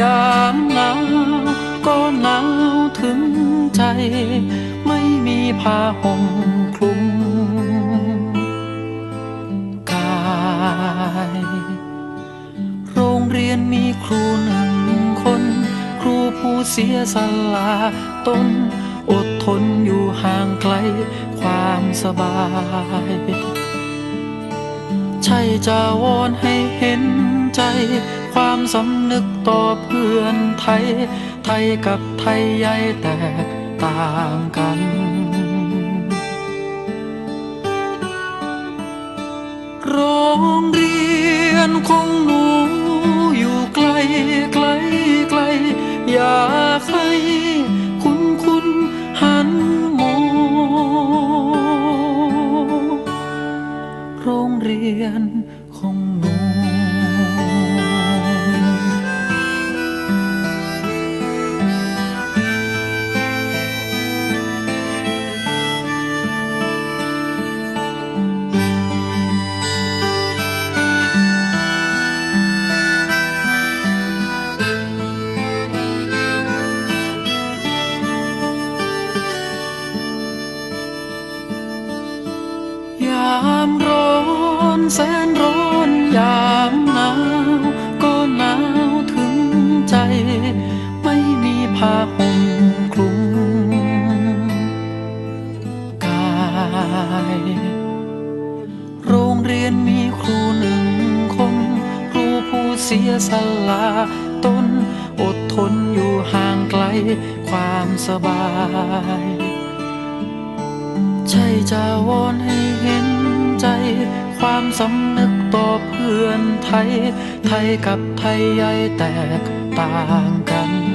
ยามหนาวก็หนาวถึงใจ ไม่มีผ้าห่มคลุมกาย โรงเรียนมีครูหนึ่งคน ครูผู้เสียสละตนอดทนอยู่ห่างไกลความสบาย ใช่จะวอนให้เห็นใจ ความสำนึกต่อเพื่อนไทย ไทยกับไทยใหญ่แตกต่างกันโรงเรียนของหนู โรงเรียนของหนูยามร้อน แสนร้อนยามหนาวก็หนาวถึงใจ ไม่มีผ้าห่มคลุมกาย โรงเรียนมีครูหนึ่งคน ครูผู้เสียสละตนอดทนอยู่ห่างไกลความสบายใช่จะวอนให้เห็น ความสำนึกต่อเพื่อนไทย ไทยกับไทยใหญ่แตกต่างกัน